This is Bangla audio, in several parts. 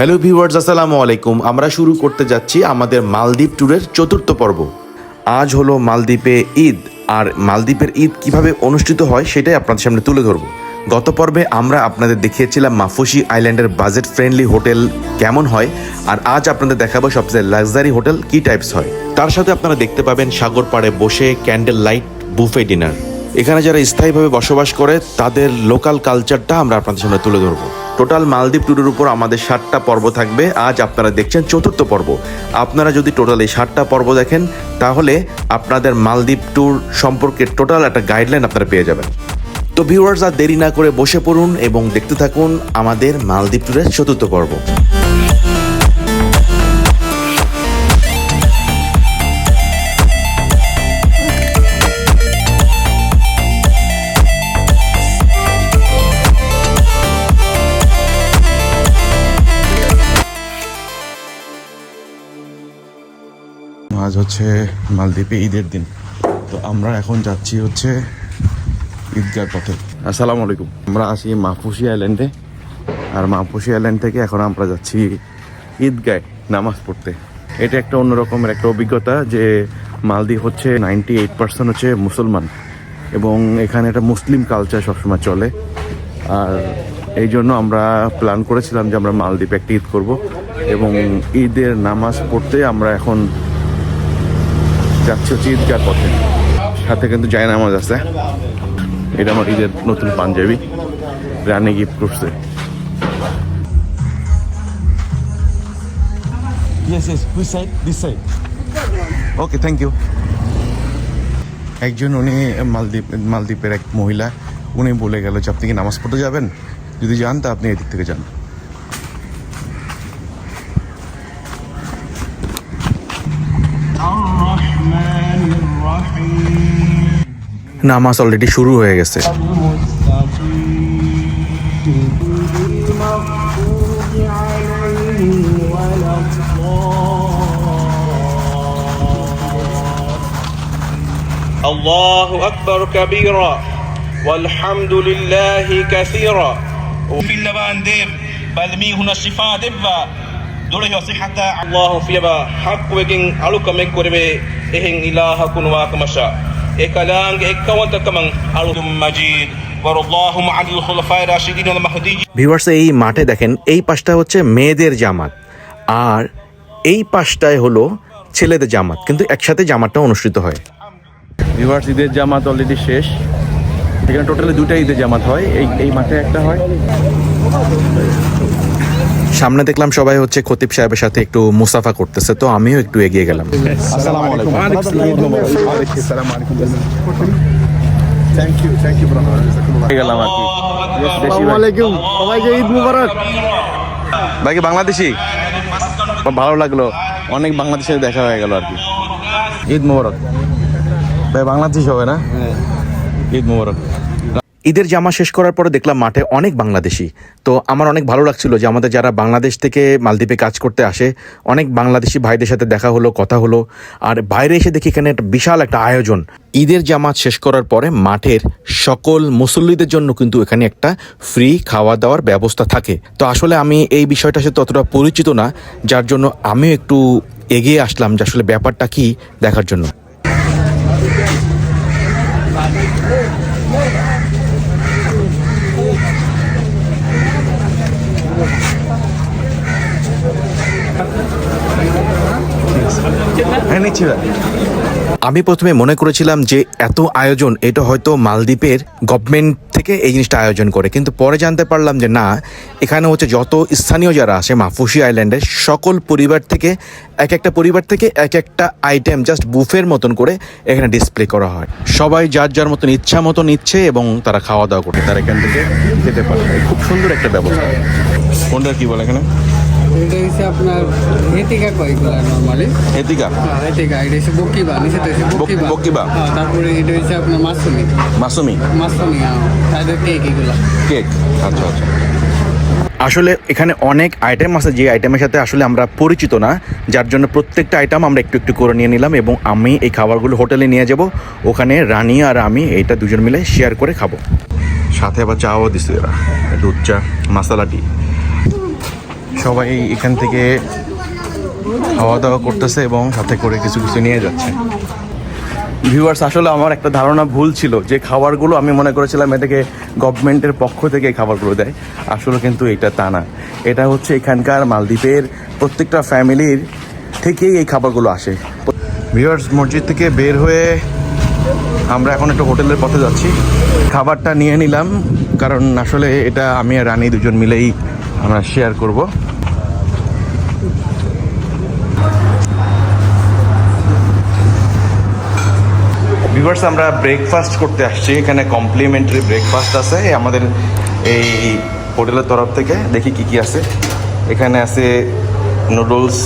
হ্যালো ভিউয়ার্স আসসালামু আলাইকুম। আমরা শুরু করতে যাচ্ছি আমাদের মালদ্বীপ ট্যুরের চতুর্থ পর্ব। আজ হলো মালদ্বীপে ঈদ, আর মালদ্বীপের ঈদ কীভাবে অনুষ্ঠিত হয় সেটাই আপনাদের সামনে তুলে ধরবো। গত পর্বে আমরা আপনাদের দেখিয়েছিলাম মাফুসি আইল্যান্ডের বাজেট ফ্রেন্ডলি হোটেল কেমন হয়, আর আজ আপনাদের দেখাবো সবচেয়ে লাক্সারি হোটেল কি টাইপস হয়। তার সাথে আপনারা দেখতে পাবেন সাগর পাড়ে বসে ক্যান্ডেল লাইট বুফে ডিনার এখানে যারা স্থায়ীভাবে বসবাস করে, তাদের লোকাল কালচারটা আমরা আপনাদের সামনে তুলে ধরবো। টোটাল মালদ্বীপ ট্যুরের উপর আমাদের ষাটটা পর্ব থাকবে। আজ আপনারা দেখছেন চতুর্থ পর্ব। আপনারা যদি টোটাল এই ষাটটা পর্ব দেখেন, তাহলে আপনাদের মালদ্বীপ ট্যুর সম্পর্কে টোটাল একটা গাইডলাইন আপনারা পেয়ে যাবেন। তো ভিউয়ার্স আর দেরি না করে বসে পড়ুন এবং দেখতে থাকুন আমাদের মালদ্বীপ ট্যুরের চতুর্থ পর্ব। হচ্ছে মালদ্বীপে ঈদের দিন। তো আমরা এখন যাচ্ছি হচ্ছে ঈদগার পথে। আসসালামু আলাইকুম। আমরা আসি মাহফুসি আইল্যান্ডে। আর মাহফুসি আইল্যান্ড থেকে এখন আমরা যাচ্ছি ঈদগায় নামাজ পড়তে। এটা একটা অন্যরকমের একটা অভিজ্ঞতা যে মালদ্বীপ হচ্ছে নাইনটি এইট পার্সেন্ট হচ্ছে মুসলমান। এবং এখানে একটা মুসলিম কালচার সবসময় চলে। আর এই জন্য আমরা প্ল্যান করেছিলাম যে আমরা মালদ্বীপে একটা ঈদ করব। এবং ঈদের নামাজ পড়তে আমরা এখন যাচ্ছি হচ্ছে ঈদগার পথে সাথে কিন্তু যায় নামাজ আছে এটা আমার ঈদের নতুন পাঞ্জাবি রানে গিফট করছে Yes, yes. Which side? This side. Okay thank you একজন উনি মালদ্বীপ মালদ্বীপের এক মহিলা উনি বলে গেল যে আপনি কি নামাজ পড়তে যাবেন যদি যান তা আপনি এদিক থেকে যান নামাজ অলরেডি শুরু হয়ে গেছে المغضوب عليهم ولا الله أكبر كبيرا والحمد لله كثيرا وفي اللبان ديب بالمي هنا الشفاء دبا دوله صحة الله في با حق وكين ألوك مكوربه إهن إله كنوا كمشا এই মাঠে দেখেন এই পাশটা হচ্ছে মেয়েদের জামাত। আর এই পাশটায় হলো ছেলেদের জামাত কিন্তু একসাথে জামাতটা অনুষ্ঠিত হয়। ভিভার্স ঈদের জামাত অলরেডি শেষ। এখানে টোটালি দুটা ঈদের জামাত হয়। এই এই মাঠে একটা হয়। সামনে দেখলাম সবাই হচ্ছে খতিব সাহেবের সাথে একটু মুসাফা করতেছে তো আমিও একটু এগিয়ে গেলাম। brother. এগিয়ে গেলাম আর কি। সবাইকে ঈদ মুবারক। ভাই কি বাংলাদেশি? ভালো লাগল। অনেক বাংলাদেশের দেখা হয়ে গেল আর কি। ঈদ মোবারক। ভাই বাংলাদেশ হবে না? ঈদ মোবারক। ঈদের জামা শেষ করার পরে দেখলাম মাঠে অনেক বাংলাদেশি। তো আমার অনেক ভালো লাগছিল যে আমাদের যারা বাংলাদেশ থেকে মালদ্বীপে কাজ করতে আসে, অনেক বাংলাদেশি ভাইদের সাথে দেখা হলো, কথা হলো। আর বাইরে এসে দেখি এখানে একটা বিশাল একটা আয়োজন। ঈদের জামাত শেষ করার পরে মাঠের সকল মুসল্লিদের জন্য কিন্তু এখানে একটা ফ্রি খাওয়া দাওয়ার ব্যবস্থা থাকে। তো আসলে আমি এই বিষয়টার সাথে ততটা পরিচিত না, যার জন্য আমিও একটু এগিয়ে আসলাম যে আসলে ব্যাপারটা কি দেখার জন্য। আমি প্রথমে মনে করেছিলাম যে এত আয়োজন, এটা হয়তো মালদ্বীপের গভর্নমেন্ট থেকে এই জিনিসটা আয়োজন করে, কিন্তু পরে জানতে পারলাম যে না, এখানে হচ্ছে যত স্থানীয় যারা আসে মাফুসি আইল্যান্ডের সকল পরিবার থেকে, এক একটা পরিবার থেকে এক একটা আইটেম জাস্ট বুফের মতন করে এখানে ডিসপ্লে করা হয়। সবাই যার যার মতন ইচ্ছা মতো নিচ্ছে এবং তারা খাওয়া দাওয়া করছে, তারা এখান থেকে খেতে পারে। খুব সুন্দর একটা ব্যবস্থা। কোনটা কি বলে এখানে? এটা হচ্ছে আপনার হেতিকা নর্মালি হ্যাঁ হেতিকা। এটা হচ্ছে বকিবা হচ্ছে বকিবা। বকিবা। হ্যাঁ তারপরে এটা হচ্ছে আপনার মাসুমি। মাসুমি? মাসুমি হ্যাঁ। তাদের কেক এগুলা। কেক? আচ্ছা আচ্ছা। আসলে এখানে অনেক আইটেম আছে যে আইটেমের সাথে আসলে আমরা পরিচিত না। যার জন্য প্রত্যেকটা আইটেম আমরা একটু একটু করে নিয়ে নিলাম এবং আমি এই খাবারগুলো হোটেলে নিয়ে যাব। ওখানে রানি আর আমি এইটা দুজন মিলে শেয়ার করে খাব। সাথে আবার চাও দিছে এরা। দুধ চা মশলা টি সবাই এখান থেকে খাওয়া দাওয়া করতেছে এবং সাথে করে কিছু কিছু নিয়ে যাচ্ছে। ভিউয়ার্স আসলে আমার একটা ধারণা ভুল ছিল যে খাবারগুলো আমি মনে করেছিলাম এটাকে গভর্নমেন্টের পক্ষ থেকে এই খাবারগুলো দেয়। আসলে কিন্তু এটা তা না। এটা হচ্ছে এখানকার মালদ্বীপের প্রত্যেকটা ফ্যামিলির থেকেই এই খাবারগুলো আসে। ভিউয়ার্স মসজিদ থেকে বের হয়ে আমরা এখন একটা হোটেলের পথে যাচ্ছি। খাবারটা নিয়ে নিলাম কারণ আসলে এটা আমি আর রানী দুজন মিলেই আমরা শেয়ার করব। ভিভার্স আমরা ব্রেকফাস্ট করতে আসছি। এখানে কমপ্লিমেন্টারি ব্রেকফাস্ট আছে। আমাদের এই হোটেলের তরফ থেকে দেখি কি কি আছে। এখানে আছে নুডলস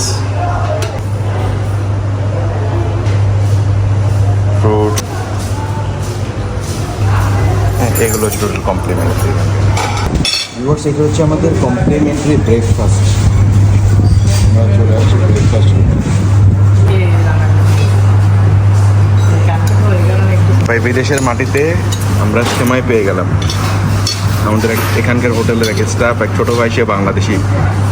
ফ্রুট হ্যাঁ এগুলো টোটাল কমপ্লিমেন্টারি ভিউয়ার্স এটা হচ্ছে আমাদের কমপ্লিমেন্টারি ব্রেকফাস্ট আমরা চলে আসছি ব্রেকফাস্ট ভাই বিদেশের মাটিতে আমরা সেমাই পেয়ে গেলাম। আমাদের এখানকার হোটেলের এক স্টাফ এক ছোটো ভাই সে বাংলাদেশি।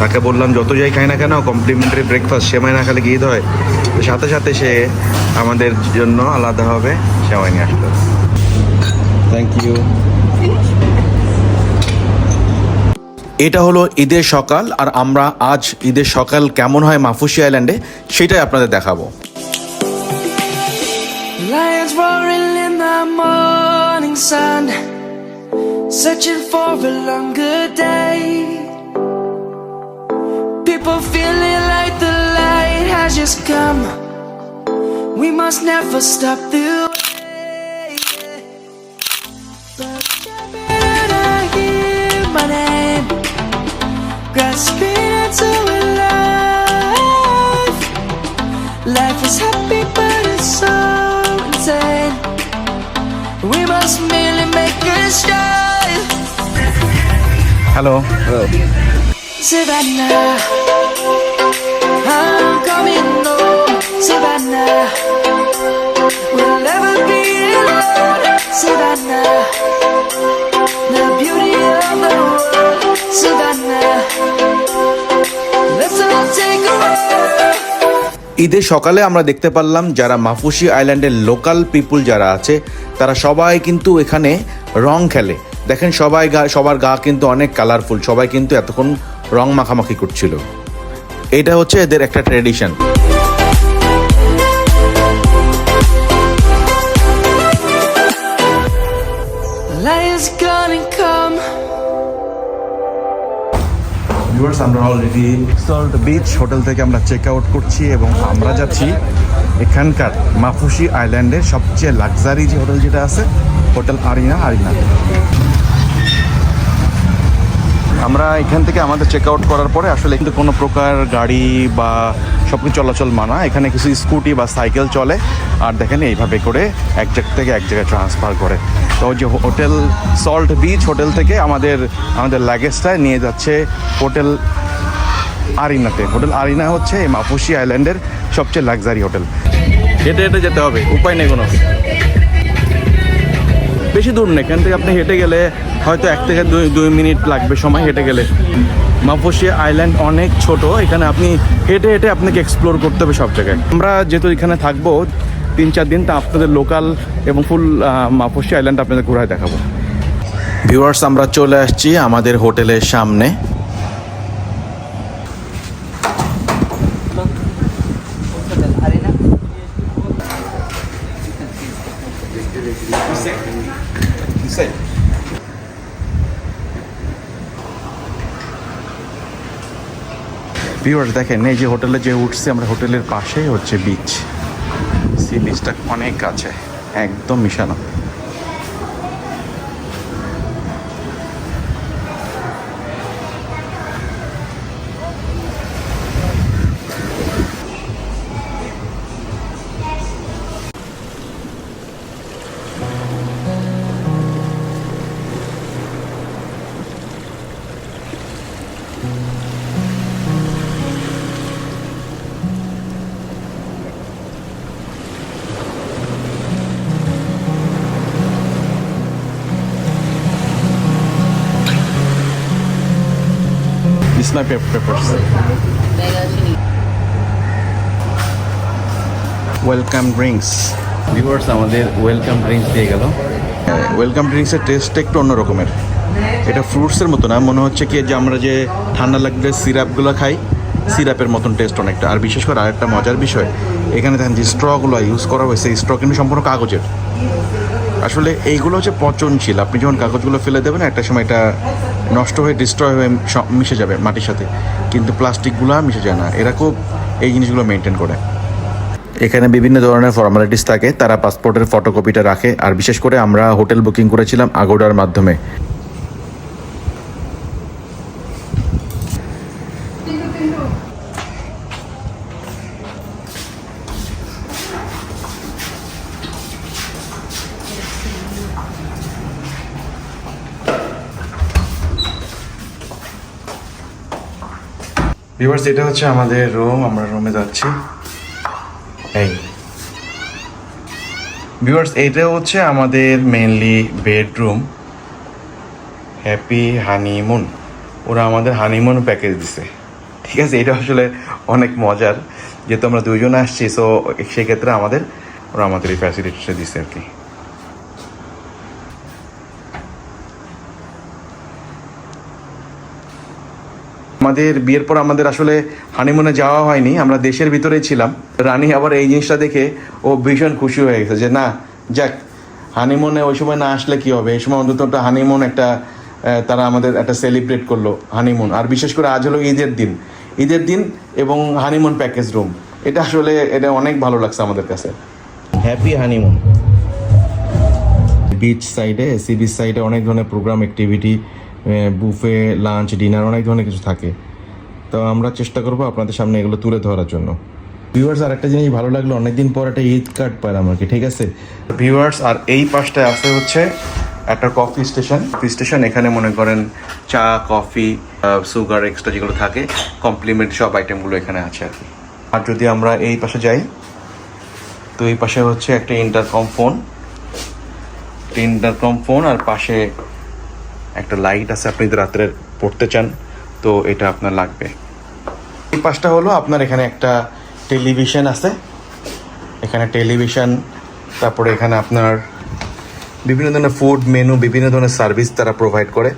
তাকে বললাম যত যাই খাই না কেন কমপ্লিমেন্টারি ব্রেকফাস্ট সেমাই না খেলে গিয়ে হয়? তো সাথে সাথে সে আমাদের জন্য আলাদাভাবে সেমাই নিয়ে আসলো। থ্যাংক ইউ এটা হলো ঈদের সকাল আর আমরা আজ ঈদের সকাল কেমন হয় মাফুসি আইল্যান্ডে সেটাই আপনাদের দেখাবো Lions roaring in the morning sun, searching for a longer day. People feeling like the light has just come. We must never stop the Life is happy but it's so We must make Hello. Hello. Savannah I'm coming home. Savannah. ঈদের সকালে আমরা দেখতে পারলাম যারা মাফুসি আইল্যান্ডের লোকাল পিপুল যারা আছে, তারা সবাই কিন্তু এখানে রং খেলে। দেখেন সবাই গা সবার গা কিন্তু অনেক কালারফুল সবাই কিন্তু এতক্ষণ রং মাখামাখি করছিল। এটা হচ্ছে এদের একটা ট্রেডিশন gonna come. ভিউয়ার্স, আমরা অলরেডি সল্ট বিচ হোটেল থেকে আমরা চেক আউট করছি এবং আমরা যাচ্ছি এখানকার মাফুসি আইল্যান্ডের সবচেয়ে লাক্সারি যে হোটেল যেটা আছে হোটেল আরিনা আরিনা আমরা এখান থেকে আমাদের চেক আউট করার পরে আসলে কিন্তু কোনো প্রকার গাড়ি বা সব কিছু চলাচল মানা। এখানে কিছু স্কুটি বা সাইকেল চলে। আর দেখেন এইভাবে করে এক জায়গা থেকে এক জায়গায় ট্রান্সফার করে। তো যে হোটেল সল্ট বিচ হোটেল থেকে আমাদের আমাদের লাগেজটা নিয়ে যাচ্ছে হোটেল আরিনাতে। হোটেল আরিনা হচ্ছে মাফুসি আইল্যান্ডের সবচেয়ে লাক্সারি হোটেল হেঁটে হেঁটে যেতে হবে, উপায় নেই কোনো। বেশি দূর না, এখান থেকে আপনি হেঁটে গেলে হয়তো এক থেকে দুই দুই মিনিট লাগবে সময় হেঁটে গেলে। মাফুসি আইল্যান্ড অনেক ছোট, এখানে আপনি হেঁটে হেঁটে আপনাকে এক্সপ্লোর করতে হবে সব জায়গায়। আমরা যেহেতু এখানে থাকব, তিন চার দিন তা আপনাদের লোকাল এবং ফুল মাপসি আইল্যান্ড আপনাদের ঘুরায় দেখাবো। ভিউয়ার্স আমরা চলে আসছি আমাদের হোটেলের সামনে। ভিউয়ার্স দেখেন, এই যে হোটেলে যে উঠছে আমরা, হোটেলের পাশেই হচ্ছে বিচ সি বিচটা অনেক কাছে, একদম মিশানো pep- peppers. Welcome drinks viewers আমাদের ওয়েলকাম ড্রিঙ্কস দিয়ে গেল। ওয়েলকাম ড্রিঙ্কসের টেস্টটা একটু অন্য রকমের। এটা ফ্রুটসের মতো না মনে হচ্ছে কি যে আমরা যে ঠান্ডা লাগলে সিরাপগুলো খাই সিরাপের মতন টেস্ট অনেকটা। আর বিশেষ করে আরেকটা মজার বিষয় এখানে দেখেন যে স্ট্রগুলো ইউজ করা হয়েছে স্ট্র কিন্তু সম্পূর্ণ কাগজের। আসলে এইগুলো হচ্ছে পচনশীল। আপনি যখন কাগজগুলো ফেলে দেবেন, একটা সময় এটা নষ্ট হয়ে ডিস্ট্রয় হয়ে মিশে যাবে মাটির সাথে। কিন্তু প্লাস্টিকগুলো মিশে যায় না। এরা খুব এই জিনিসগুলো মেনটেন করে। এখানে বিভিন্ন ধরনের ফর্মালিটিস থাকে। তারা পাসপোর্টের ফটোকপিটা রাখে। আর বিশেষ করে আমরা হোটেল বুকিং করেছিলাম আগোডার মাধ্যমে। ভিউয়ার্স এটা হচ্ছে আমাদের রুম আমরা রুমে যাচ্ছি। এই। ভিউয়ার্স এটা হচ্ছে আমাদের মেনলি বেডরুম হ্যাপি হানিমুন ওরা আমাদের হানিমুন প্যাকেজ দিছে। ঠিক আছে, এটা আসলে অনেক মজার। যেহেতু আমরা দুইজন আসছি সো সেক্ষেত্রে আমাদের, ওরা আমাদের এই ফ্যাসিলিটিসটা দিছে আর কি। আমাদের বিয়ের পর আমাদের আসলে হানিমুনে যাওয়া হয়নি, আমরা দেশের ভিতরেই ছিলাম। রানী আবার এই জিনিসটা দেখে ও ভীষণ খুশি হয়ে গেছে যে, না, যাক হানিমুনে ওই সময় না আসলে কি হবে? এই সময় অন্তত একটা হানিমুন একটা তারা আমাদের একটা সেলিব্রেট করল হানিমুন আর বিশেষ করে আজ হলো ঈদের দিন। ঈদের দিন এবং হানিমুন প্যাকেজ রুম এটা আসলে, এটা অনেক ভালো লাগছে আমাদের কাছে। হ্যাপি হানিমুন বিচ সাইডে সি বিচ সাইডে অনেক ধরনের programme activity buffet lunch dinner অনেক ধরনের কিছু থাকে। তো আমরা চেষ্টা করব আপনাদের সামনে এগুলো তুলে ধরার জন্য। ভিউয়ার্স আর একটা জিনিস ভালো লাগল, অনেকদিন পর একটা ঈদ কার্ড পেলাম আর কি, ঠিক আছে? ভিউয়ার্স আর এই পাশটায় আছে হচ্ছে একটা কফি স্টেশন কফি স্টেশন এখানে মনে করেন চা কফি সুগার এক্সট্রা যেগুলো থাকে কমপ্লিমেন্ট সব আইটেমগুলো এখানে আছে আর কি। আর যদি আমরা এই পাশে যাই, তো এই পাশে হচ্ছে একটা ইন্টারকম ফোন ইন্টারকম ফোন আর পাশে একটা লাইট আছে, আপনি যদি রাত্রে পড়তে চান, তো এটা আপনার লাগবে। এই পাশটা হলো আপনার এখানে একটা টেলিভিশন আছে। এখানে টেলিভিশন, তারপরে এখানে আপনার বিভিন্ন ধরনের ফুড মেনু বিভিন্ন ধরনের সার্ভিস তারা প্রোভাইড করে।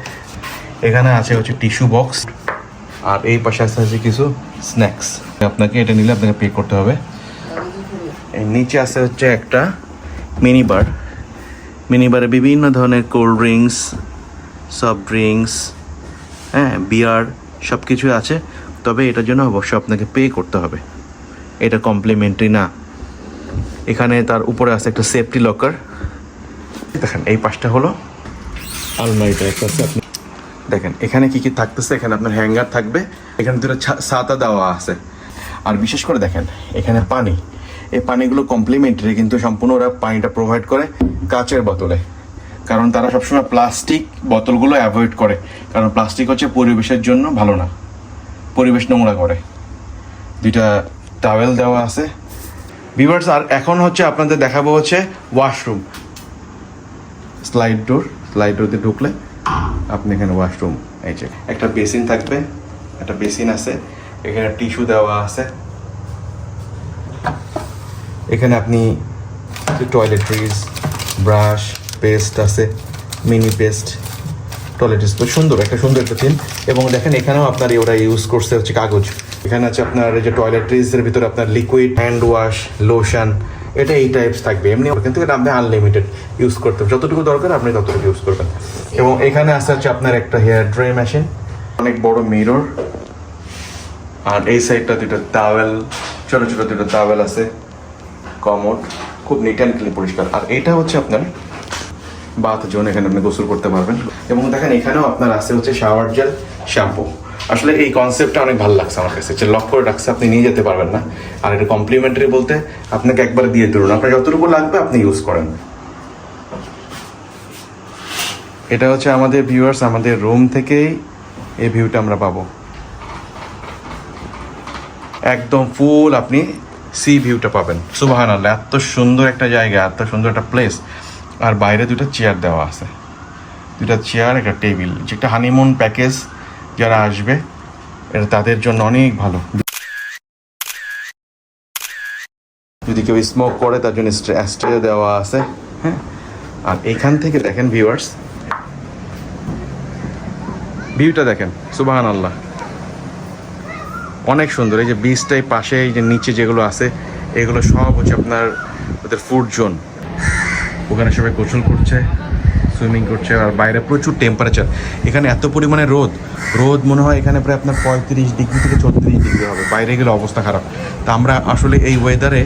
এখানে আছে হচ্ছে টিস্যু বক্স আর এই পাশে আছে হচ্ছে কিছু স্ন্যাক্স আপনাকে এটা নিলে আপনাকে পে করতে হবে। নিচে আছে হচ্ছে একটা মিনি বার মিনি বারে বিভিন্ন ধরনের কোল্ড ড্রিঙ্কস সফট ড্রিঙ্কস হ্যাঁ বিয়ার সব কিছুই আছে, তবে এটার জন্য অবশ্যই আপনাকে পে করতে হবে। এটা কমপ্লিমেন্টারি না। এখানে তার উপরে আছে একটা সেফটি লকার। দেখেন, এই পাশটা হলো আলমারিটা, একটা আপনি দেখেন, এখানে কি কি থাকতেছে? এখানে আপনার হ্যাঙ্গার থাকবে। এখানে দুটো ছাতা দেওয়া আছে। আর বিশেষ করে দেখেন, এখানে পানি। এই পানিগুলো কমপ্লিমেন্টারি, কিন্তু সম্পূর্ণ ওরা পানিটা প্রোভাইড করে কাচের বোতলে। কারণ তারা সবসময় প্লাস্টিক বোতলগুলো অ্যাভয়েড করে। কারণ প্লাস্টিক হচ্ছে পরিবেশের জন্য ভালো না। পরিবেশ নোংরা করে। দুইটা টাওয়েল দেওয়া আছে। ভিভার্স আর এখন হচ্ছে আপনাদের দেখাবো হচ্ছে washroom slide door slide door দিয়ে ঢুকলে আপনি এখানে ওয়াশরুম এই যে একটা বেসিন থাকবে, একটা বেসিন আছে। এখানে টিস্যু দেওয়া আছে। এখানে আপনি টয়লেট্রিজ ব্রাশ পেস্ট আছে মিনি পেস্ট টয়লেট্রিজ তো সুন্দর, একটা সুন্দর একটা থিম এবং দেখেন এখানেও আপনার ওরা ইউজ করছে হচ্ছে কাগজ। এখানে আছে আপনার যে টয়লেট্রিজের ভিতরে আপনার লিকুইড হ্যান্ড ওয়াশ লোশন এটা এই টাইপস থাকবে। এমনি কিন্তু এটা আপনি আনলিমিটেড ইউজ করতে যতটুকু দরকার আপনি ততটুকু ইউজ করবেন। এবং এখানে আছে হচ্ছে আপনার একটা হেয়ার ড্রাই মেশিন অনেক বড় মিরর আর এই সাইডটা দুটো টাওয়েল ছোট ছোট দুটো টাওয়েল আছে কমোড খুব নিট অ্যান্ড ক্লিন পরিষ্কার। আর এটা হচ্ছে আপনার বাথ জোন এখানে আপনি গোসল করতে পারবেন। এবং দেখেন, এখানেও আপনার আছে হচ্ছে শাওয়ার জেল শ্যাম্পু আসলে এই কনসেপ্টটা অনেক ভালো লাগছে আমার কাছে। লক করে রাখছে, আপনি নিয়ে যেতে পারবেন না। আর এটা কমপ্লিমেন্টারি বলতে আপনাকে একবার দিয়ে দিলুন আপনার যতটুকু লাগবে, আপনি ইউজ করেন। এটা হচ্ছে আমাদের ভিউয়ার্স আমাদের রুম থেকেই এই ভিউটা আমরা পাবো। একদম ফুল আপনি সি ভিউটা পাবেন। সুবাহান আল্লাহ এত সুন্দর একটা জায়গা, এত সুন্দর একটা প্লেস আর বাইরে দুটো চেয়ার দেওয়া আছে। দুটা চেয়ার একটা টেবিল যে একটা হানিমুন প্যাকেজ যারা আসবে, এটা তাদের জন্য অনেক ভালো। যদি কেউ স্মোক করে, তার জন্য স্ট্রে দেওয়া আছে হ্যাঁ? আর এখান থেকে দেখেন ভিউয়ার্স ভিউটা দেখেন সুবাহান আল্লাহ অনেক সুন্দর, এই যে বিচটাই পাশে, এই যে নিচে যেগুলো আছে, এগুলো সব হচ্ছে আপনার, ওদের ফুড জোন ওখানে সবাই গোসল করছে সুইমিং করছে, আর বাইরে প্রচুর টেম্পারেচার এখানে এত পরিমাণে রোদ রোদ মনে হয় এখানে প্রায় আপনার পঁয়ত্রিশ ডিগ্রি থেকে চৌত্রিশ ডিগ্রি হবে, বাইরে গেলে অবস্থা খারাপ। তা আমরা আসলে এই ওয়েদারে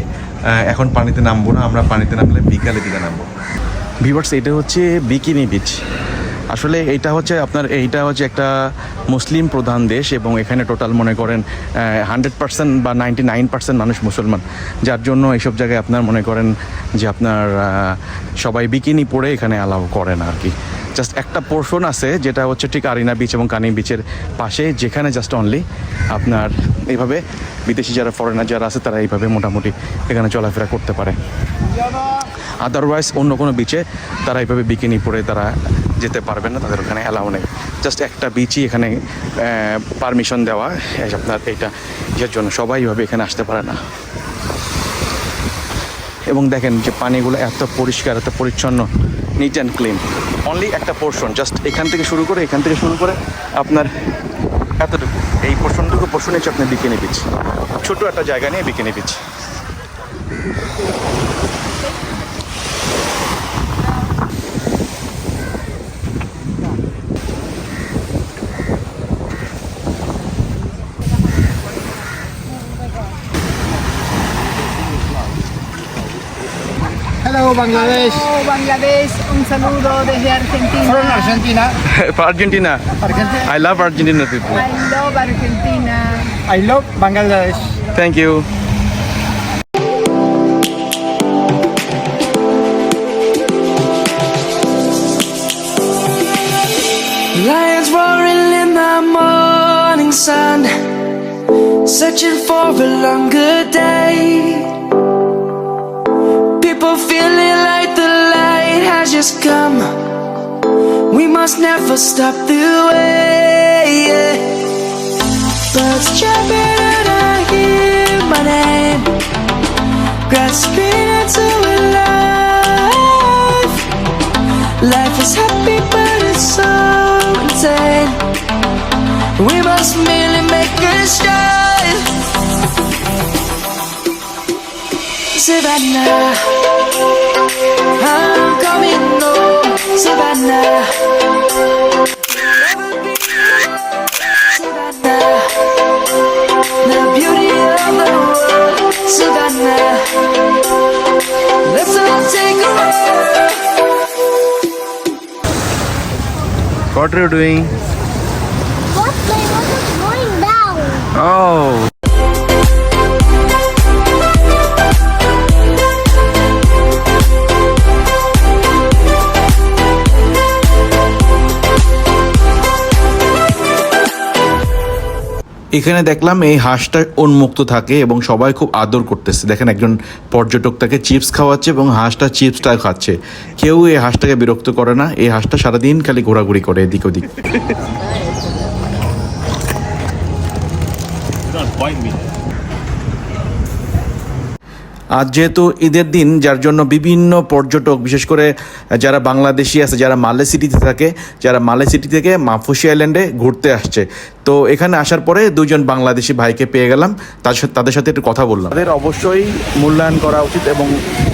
এখন পানিতে নামবো না, আমরা পানিতে নামলে বিকালে দিকে নামবো। ভিভার্স এটা হচ্ছে বিকিনি বিচ আসলে এইটা হচ্ছে আপনার, এইটা হচ্ছে একটা মুসলিম প্রধান দেশ এবং এখানে টোটাল মনে করেন হান্ড্রেড পার্সেন্ট বা নাইনটি নাইন পার্সেন্ট মানুষ মুসলমান। যার জন্য এইসব জায়গায় আপনার মনে করেন যে আপনার সবাই বিকিনি পরে এখানে অ্যালাউ করেন আর কি। জাস্ট একটা পোর্শন আছে, যেটা হচ্ছে ঠিক আরিনা বিচ এবং কানি বিচের পাশে, যেখানে জাস্ট অনলি আপনার এইভাবে বিদেশি যারা ফরেনার যারা আছে, তারা এইভাবে মোটামুটি এখানে চলাফেরা করতে পারে। আদারওয়াইজ অন্য কোনো বিচে তারা এইভাবে বিকিনি পরে তারা যেতে পারবে না, তাদের ওখানে অ্যালাউ নেই। জাস্ট একটা বিচই এখানে পারমিশন দেওয়া আপনার এইটা, এর জন্য সবাই এইভাবে এখানে আসতে পারে না। এবং দেখেন যে পানিগুলো এত পরিষ্কার, এত পরিচ্ছন্ন নিট অ্যান্ড ক্লিন অনলি একটা পোর্শন জাস্ট এখান থেকে শুরু করে, এখান থেকে শুরু করে আপনার এতটুকু। এই পোর্শনটুকু পোর্শন হচ্ছে আপনার বিকিনি বিচ ছোট একটা জায়গা নিয়ে bikini beach Hello, Bangladesh. Hello, Bangladesh, un saludo desde Argentina. From Argentina. Argentina. Argentina. I love Argentina people. I love Argentina. I love Bangladesh. Thank you. Lions roaring in the morning sun, searching for a longer day. People feeling like the light has just come. We must never stop the way. Birds chirping and I hear my name, grasping into a life. Life is happy, but it's so insane. We must make Savannah, I'm coming home. Savannah, Savannah, the beauty of the world. Savannah, let's all take a ride. What are you doing? What was going down? Oh. এখানে দেখলাম এই হাঁসটা উন্মুক্ত থাকে এবং সবাই খুব আদর করতেছে। দেখেন একজন পর্যটক তাকে চিপস খাওয়াচ্ছে এবং হাঁসটা চিপসটা খাচ্ছে। কেউ এই হাঁসটাকে বিরক্ত করে না, এই হাঁসটা সারাদিন খালি ঘোরাঘুরি করে এদিক ওদিক। আজ যেহেতু ঈদের দিন যার জন্য বিভিন্ন পর্যটক বিশেষ করে যারা বাংলাদেশি আছে যারা মালে সিটিতে থাকে যারা মালে সিটি থেকে মাফুসি আইল্যান্ডে ঘুরতে আসছে। তো এখানে আসার পরে দুজন বাংলাদেশি ভাইকে পেয়ে গেলাম। তার সাথে তাদের সাথে একটু কথা বললাম। তাদের অবশ্যই মূল্যায়ন করা উচিত এবং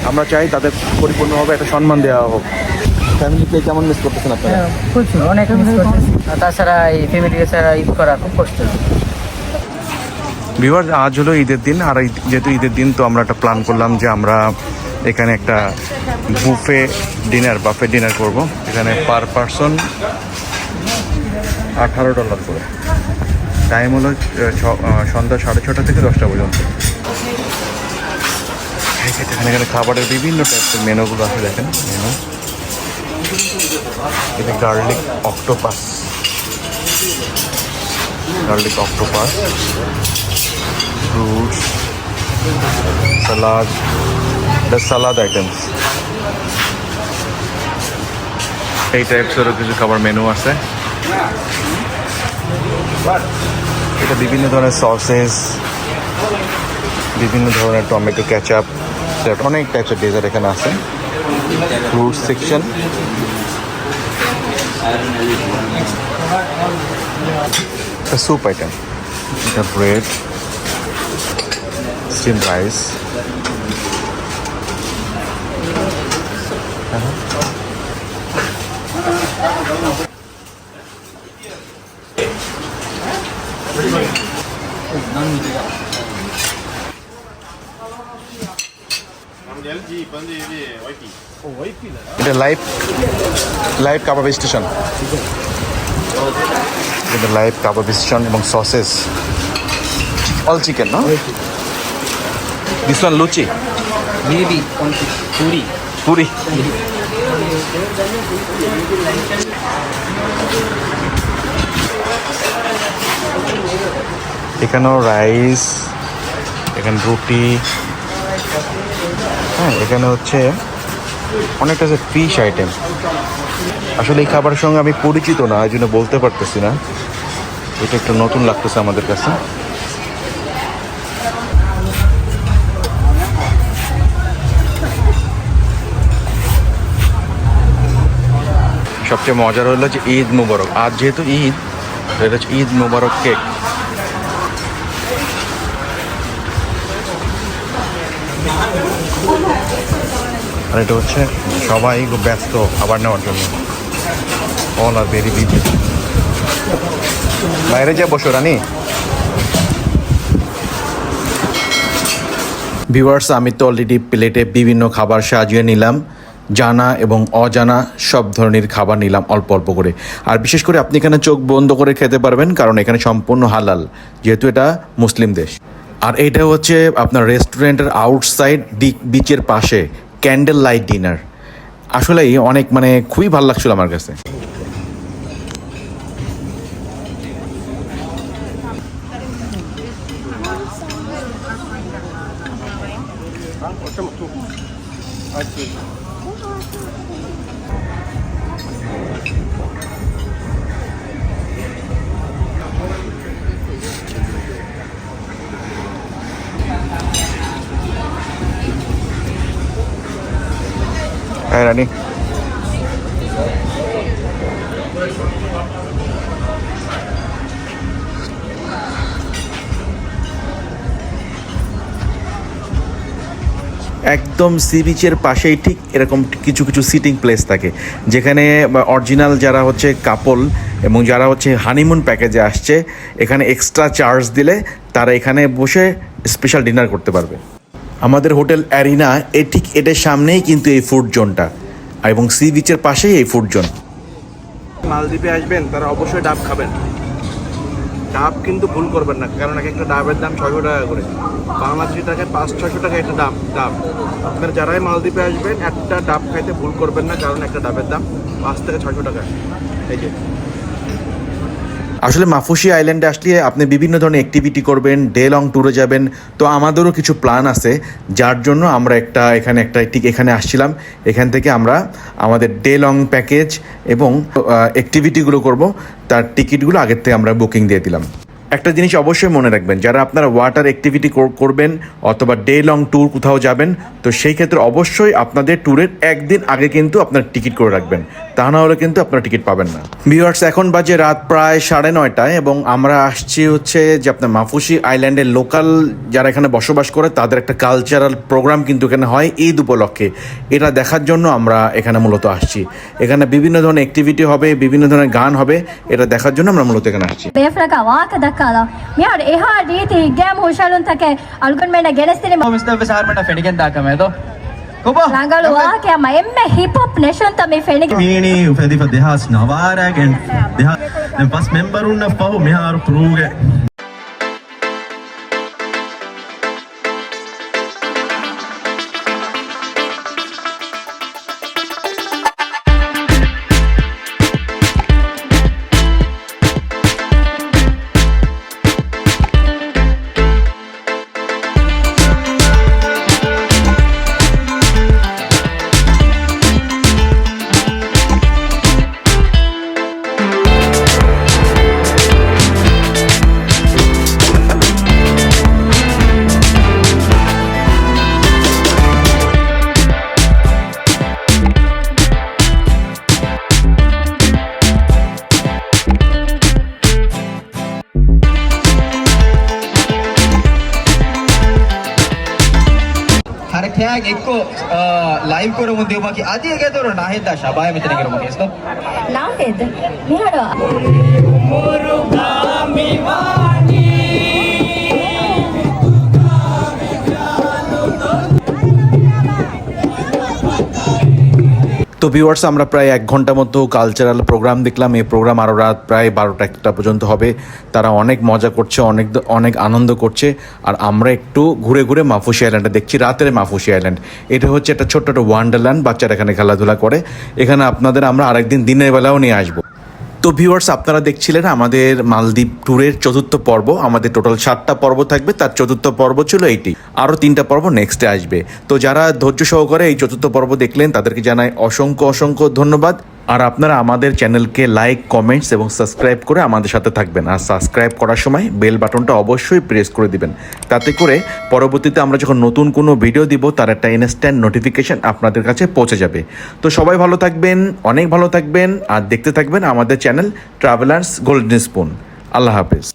আমরা চাই তাদের পরিপূর্ণভাবে একটা সম্মান দেওয়া হোক। ফ্যামিলিকে কেমন মিস করতেছেন আপনারা? প্রচুর অনেক মিস করতেছি। তাছাড়া এই ফ্যামিলিকে ছাড়া ঈদ করা খুব কষ্ট। বিবার আজ হলো ঈদের দিন, আর যেহেতু ঈদের দিন, তো আমরা একটা প্ল্যান করলাম যে আমরা এখানে একটা বুফে ডিনার বাফে ডিনার করব। এখানে পার পারসন আঠারো ডলার করে। টাইম হলো সন্ধ্যা সাড়ে ছটা থেকে দশটা পর্যন্ত। এখানে এখানে খাবারের বিভিন্ন টাইপের মেনুগুলো আছে, দেখেন। মেনু এটা garlic octopus garlic octopus fruits, salad, the salad items. এই টাইপসেরও কিছু খাবার মেনু আছে। এটা বিভিন্ন ধরনের সসেস বিভিন্ন ধরনের টমেটো ক্যাচাপ অনেক টাইপসের ডেজার্ট এখানে আছে। ফ্রুট সেকশন স্যুপ আইটেম এটা ব্রেড স্টিম রাইস এটা লাইভ লাইভ কাবাব স্টেশন এটা লাইভ কাবাব স্টেশন এবং সসেস অল চিকেন না this one luchi maybe puri puri এখানেও রাইস এখানে রুটি। হ্যাঁ এখানে হচ্ছে অনেকটা আছে ফিশ আইটেম আসলে এই খাবারের সঙ্গে আমি পরিচিত না এই জন্য বলতে পারতেছি না। এটা একটু নতুন লাগতেছে আমাদের কাছে। সবচেয়ে মজার হলো যে ঈদ মুবারক। আজ যেহেতু ঈদ এটা হচ্ছে ঈদ মুবারক কেক। আর এটা হচ্ছে সবাই ব্যস্ত খাবার নেওয়ার জন্য। অল আর ভেরি বিজি বাইরে যা বসো, রানী। ভিউয়ার্স আমি তো অলরেডি প্লেটে বিভিন্ন খাবার সাজিয়ে নিলাম। জানা এবং অজানা সব ধরনের খাবার নিলাম অল্প অল্প করে। আর বিশেষ করে আপনি এখানে চোখ বন্ধ করে খেতে পারবেন, কারণ এখানে সম্পূর্ণ হালাল, যেহেতু এটা মুসলিম দেশ। আর এটা হচ্ছে আপনার রেস্টুরেন্টের আউটসাইড বিচের পাশে, ক্যান্ডেল লাইট ডিনার। আসলেই অনেক মানে খুবই ভালো লাগছিল আমার কাছে। একদম সি বিচের পাশেই ঠিক এরকম কিছু কিছু সিটিং প্লেস থাকে। যেখানে অরিজিনাল যারা হচ্ছে কাপল এবং যারা হচ্ছে হানিমুন প্যাকেজে আসছে, এখানে এক্সট্রা চার্জ দিলে তারা এখানে বসে স্পেশাল ডিনার করতে পারবে। আমাদের হোটেল অ্যারিনা, এ ঠিক এটার সামনেই কিন্তু এই ফুড জোনটা এবং সি বিচের পাশেই এই ফুড জোন মালদ্বীপে আসবেন, তারা অবশ্যই ডাব খাবেন। ডাব কিন্তু ভুল করবেন না, কারণ এক একটা ডাবের দাম ছয়শো টাকা করে। বাংলাদেশি টাকায় পাঁচ, ছয়শো টাকা একটা ডাব ডাব। আপনারা যারাই মালদ্বীপে আসবেন, একটা ডাব খাইতে ভুল করবেন না, কারণ একটা ডাবের দাম পাঁচ থেকে ছয়শো টাকা। এই যে। আসলে মাফুসি আইল্যান্ডে আসলে আপনি বিভিন্ন ধরনের অ্যাক্টিভিটি করবেন ডে লং ট্যুরে যাবেন। তো আমাদেরও কিছু প্ল্যান আছে, যার জন্য আমরা একটা, এখানে একটা, ঠিক এখানে আসছিলাম। এখান থেকে আমরা আমাদের ডে লং প্যাকেজ এবং অ্যাক্টিভিটিগুলো করব। তার টিকিটগুলো আগের থেকে আমরা বুকিং দিয়ে দিলাম। একটা জিনিস অবশ্যই মনে রাখবেন, যারা আপনারা ওয়াটার অ্যাক্টিভিটি করবেন অথবা ডে লং ট্যুর কোথাও যাবেন, তো সেই ক্ষেত্রে অবশ্যই আপনাদের ট্যুরের একদিন আগে কিন্তু আপনার টিকিট করে রাখবেন। তা না হলে কিন্তু আপনারা টিকিট পাবেন না। ভিউয়ার্স এখন বাজে রাত প্রায় সাড়ে নয়টায় এবং আমরা আসছি হচ্ছে যে আপনার মাফুসি আইল্যান্ডের লোকাল যারা এখানে বসবাস করে তাদের একটা কালচারাল প্রোগ্রাম কিন্তু এখানে হয় ঈদ উপলক্ষে। এটা দেখার জন্য আমরা এখানে মূলত আসছি। এখানে বিভিন্ন ধরনের অ্যাক্টিভিটি হবে বিভিন্ন ধরনের গান হবে এটা দেখার জন্য আমরা মূলত এখানে আসছি। মিয়ার Pangalawa, kaya may hip hop nation tami fenig. Mini, pwede pa dehas nawarag and dehas. And pas member unna pa, mihar pruge. proge. एक एक को लाईव्ह करून देऊ बाकी आधी एक येतो नाही दा शाबाय मित्र करू তো ভিউয়ার্স আমরা প্রায় এক ঘণ্টা মতো কালচারাল প্রোগ্রাম দেখলাম। এই প্রোগ্রাম আরও রাত প্রায় বারোটা একটা পর্যন্ত হবে। তারা অনেক মজা করছে, অনেক অনেক আনন্দ করছে। আর আমরা একটু ঘুরে ঘুরে মাফুসি আইল্যান্ডে দেখছি, রাতের মাফুসি আইল্যান্ড এটা হচ্ছে একটা ছোট্ট একটা ওয়ান্ডারল্যান্ড বাচ্চারা এখানে খেলাধুলা করে। এখানে আপনাদের আমরা আরেকদিন দিনের বেলাও নিয়ে আসব। তো ভিউয়ার্স আপনারা দেখছিলেন আমাদের মালদ্বীপ ট্যুরের চতুর্থ পর্ব। আমাদের টোটাল সাতটা পর্ব থাকবে, তার চতুর্থ পর্ব ছিল এইটি। আরও তিনটা পর্ব নেক্সটে আসবে। তো যারা ধৈর্য সহকারে এই চতুর্থ পর্ব দেখলেন, তাদেরকে জানাই অসংখ্য অসংখ্য ধন্যবাদ। আর আপনারা আমাদের চ্যানেলকে লাইক কমেন্টস এবং সাবস্ক্রাইব করে আমাদের সাথে থাকবেন। আর সাবস্ক্রাইব করার সময় বেল বাটনটা অবশ্যই প্রেস করে দিবেন। তাতে করে পরবর্তীতে আমরা যখন নতুন কোনো ভিডিও দিব, তার একটা ইনস্ট্যান্ট নোটিফিকেশন আপনাদের কাছে পৌঁছে যাবে। তো সবাই ভালো থাকবেন, অনেক ভালো থাকবেন, আর দেখতে থাকবেন আমাদের চ্যানেল ট্রাভেলার্স গোল্ডেন স্পুন আল্লাহ হাফেজ।